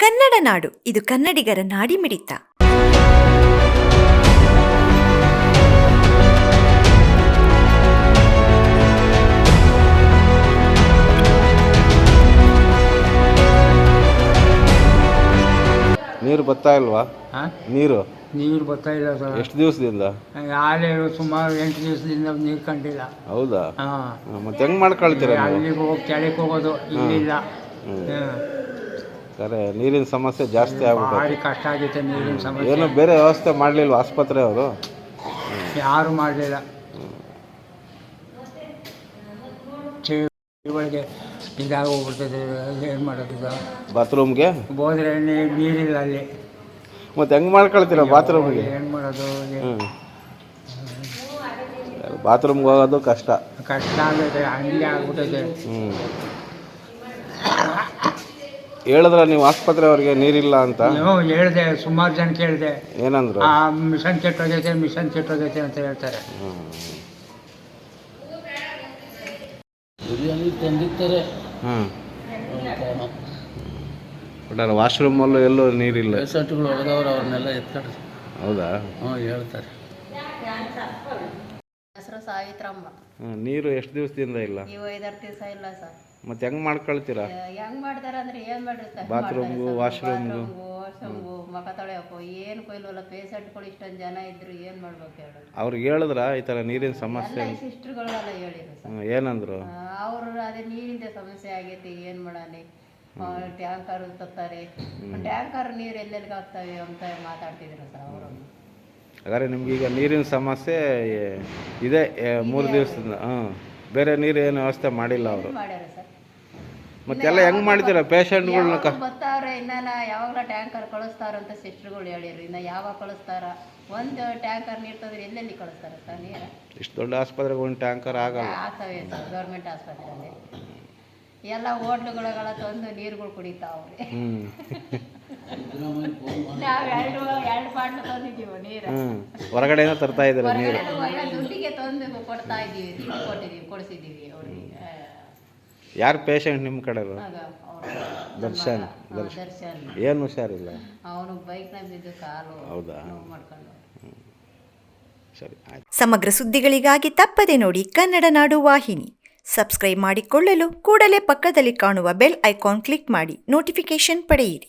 ಕನ್ನಡ ನಾಡು ಇದು ಕನ್ನಡಿಗರ ನಾಡಿ ಮಿಡಿತ. ನೀರು ಬರ್ತಾ ಇಲ್ವಾ? ಆ? ನೀರು? ನೀರು ಬರ್ತಾ ಇಲ್ಲ ಸರ್. ಎಷ್ಟು ದಿವಸದಿಂದ? ಆಲೆ ಸುಮಾರು ಎಂಟು ದಿವಸದಿಂದ ನೀರು ಕಂಡಿಲ್ಲ. ಹೌದಾ? ಹಾಂ. ಹಾ, ಮತ್ತೆ ಹೆಂಗ್ ಮಾಡ್ಕೊಳ್ತೀರಾ ನೀವು? ಅಲ್ಲಿಗೆ ಹೋಗಿ ಕೆಳಕ್ಕೆ ಹೋಗೋದು ಇಲ್ಲಿಲ್ಲ. ಹ್ಮ್. ಸರಿ ನೀರಿನ ಸಮಸ್ಯೆ ಜಾಸ್ತಿ ಆಗ್ಬಿಟ್ಟು ಭಾರಿ ಕಷ್ಟ ಆಗೈತೆ ನೀರಿನ ಸಮಸ್ಯೆ. ಏನು ಬೇರೆ ವ್ಯವಸ್ಥೆ ಮಾಡಲಿಲ್ಲ ಆಸ್ಪತ್ರೆ ಅವರು? ಯಾರು ಮಾಡಲಿಲ್ಲ. ಒಳಗೆ ಇದಾಗೋಗ್ಬಿಡ್ತದೆ ಏನು ಮಾಡೋದು ಬಾತ್ರೂಮ್ಗೆ? ಹೋದ್ರೆ ನೀ- ನೀರಿಲ್ಲ ಅಲ್ಲಿ. ಮತ್ತೆ ಹೆಂಗೆ ಮಾಡ್ಕೊಳ್ತೀರ ಬಾತ್ರೂಮ್ಗೆ? ಏನು ಮಾಡೋದು ಬಾತ್ರೂಮ್ಗೆ ಹೋಗೋದು ಕಷ್ಟ. ಕಷ್ಟ ಆಗುತ್ತೆ ಹಂಗೆ ಆಗ್ಬಿಟ್ಟೈತೆ. ಹ್ಮ್. ಹೇಳಿದ್ರ ನೀವು ಆಸ್ಪತ್ರೆ ಅವ್ರಿಗೆ ನೀರಿಲ್ಲ ಅಂತ? ಹೇಳಿದೆ ಸುಮಾರು ಜನ ಕೇಳಿದೆ. ಏನಂದ್ರು? ಆ ಮಿಷನ್ ಕೆಟ್ಟೋಗೈತೆ ಮಿಷನ್ ಕೆಟ್ಟೋಗೈತೆ ಅಂತ ಹೇಳ್ತಾರೆ. ಹ್ಮ್. ಬಿರಿಯಾನಿ ತಂದಿರ್ತಾರೆ. ಹ್ಮ್. ಒಟ್ಟಾರೆ ವಾಶ್ರೂಮಲ್ಲೂ ಎಲ್ಲೂ ನೀರಿಲ್ಲ. ಪೇಷಂಟ್ಗಳು ಒಳಗವ್ರು ಅವ್ರನ್ನೆಲ್ಲ ಎತ್ಕೊಂಡು ಹೌದಾ? ಹ್ಞೂ ಹೇಳ್ತಾರೆ. ಹೆಸರು ಸಾವಿತ್ರಮ್ಮ. ಹ್ಮ್, ನೀರು ಎಷ್ಟು ದಿವಸದಿಂದ ಇಲ್ಲ? ನೀವು ಐದಾರು ದಿವಸ ಇಲ್ಲ ಸರ್. ಮತ್ತೆ ಹೆಂಗ್ ಮಾಡ್ಕೊಳ್ತೀರಾ? ಹೆಂಗ್ ಮಾಡ್ತಾರ ಅಂದ್ರೆ ಏನ್ ಮಾಡಿರ್ತಾರೆ ವಾಶ್ರೂಮ್ ಬಾತ್ರೂಮ್ಗೂ, ವಾಶ್ರೂಮ್ಗೂ? ವಾಶ್ರೂಮ್ಗೂ ಮಕ ತೊಳೆಯಕ್ಕೂ ಏನು ಕೊಯ್ಲಲ್ಲ ಪೇಷಂಟ್ಗಳು ಇಷ್ಟೊಂದು ಜನ ಇದ್ರು ಏನ್ ಮಾಡ್ಬೇಕು ಹೇಳಿ. ಅವ್ರಿಗೆ ಹೇಳಿದ್ರ ಈ ತರ ನೀರಿನ ಸಮಸ್ಯೆ? ಎಲ್ಲ ಸಿಸ್ಟರ್ಗಳೆಲ್ಲ ಹೇಳಿದ್ರು ಸರ್. ಹ್ಮ್, ಏನಂದ್ರು? ಅವರು ಅದೇ ನೀರಿಂದ ಸಮಸ್ಯೆ ಆಗೈತಿ ಏನ್ ಮಾಡಾನೆ ಟ್ಯಾಂಕರ್ ತತ್ತಾರೆ ಟ್ಯಾಂಕರ್ ನೀರು ಎಲ್ಲೆಲ್ಲಿಗೆ ಆಗ್ತವೆ ಅಂತ ಮಾತಾಡ್ತಿದ್ರು ಸರ್ ಅವರು. ಹಾಗಾದ್ರೆ ನಿಮ್ಗೆ ಈಗ ನೀರಿನ ಸಮಸ್ಯೆ ಇದೆ ಮೂರು ದಿವಸದಿಂದ. ಹಾಂ ಬೇರೆ ನೀರು ಏನು ವ್ಯವಸ್ಥೆ ಮಾಡಿಲ್ಲ ಅವರು? ಮಾಡ್ಯಾರ ಸರ್? ಮತ್ತೆಲ್ಲ ಹೆಂಗ್ ಮಾಡ್ತೀರಾ? ಪೇಷಂಟ್ಗಳ್ನ ಕ ಬರ್ತಾವ್ರೆ ಇನ್ನ ಯಾವಾಗಲ ಟ್ಯಾಂಕರ್ ಕಳಿಸ್ತಾರ ಅಂತ ಸಿಸ್ಟರ್ಗಳು ಹೇಳಿರು ಇನ್ನ ಯಾವಾಗ ಕಳಿಸ್ತಾರ? ಒಂದು ಟ್ಯಾಂಕರ್ ನೀರು ತಂದ್ರೆ ಎಲ್ಲೆಲ್ಲಿ ಕಳಿಸ್ತಾರ ಸರ್ ನೀರು? ಇಷ್ಟು ದೊಡ್ಡ ಆಸ್ಪತ್ರೆಗೆ ಒಂದು ಟ್ಯಾಂಕರ್ ಆಗಲ್ಲ. ಆಗ್ತವೆ ಸರ್ ಗೌರ್ಮೆಂಟ್ ಆಸ್ಪತ್ರೆಯಲ್ಲಿ. ಎಲ್ಲ ಹೋಟ್ಲುಗಳಿಗೆಲ್ಲ ತಂದು ನೀರುಗಳು ಕುಡಿತಾವ್ರಿ. ಹ್ಮ್. ಹ್ಮ್. ಹೊರಗಡೆಯಿಂದ ತರ್ತಾ ಇದ್ದೀರಾ ನೀರು? ಹೊರಗಡೆ ಯಾರು ಪೇಷಂಟ್ ನಿಮ್ಮ ಕಡೆ ದರ್ಶನ್ ದರ್ಶನ್. ಏನು ಹುಷಾರಿಲ್ಲ? ಅವನು ಬಿದ್ದು ಕಾಲು ಹೌದಾ? ನೋವು ಮಾಡ್ಕೊಂಡು. ಸರಿ ಸಮಗ್ರ ಸುದ್ದಿಗಳಿಗಾಗಿ ತಪ್ಪದೆ ನೋಡಿ ಕನ್ನಡ ನಾಡು ವಾಹಿನಿ. ಸಬ್ಸ್ಕ್ರೈಬ್ ಮಾಡಿಕೊಳ್ಳಲು ಕೂಡಲೇ ಪಕ್ಕದಲ್ಲಿ ಕಾಣುವ ಬೆಲ್ ಐಕಾನ್ ಕ್ಲಿಕ್ ಮಾಡಿ ನೋಟಿಫಿಕೇಶನ್ ಪಡೆಯಿರಿ.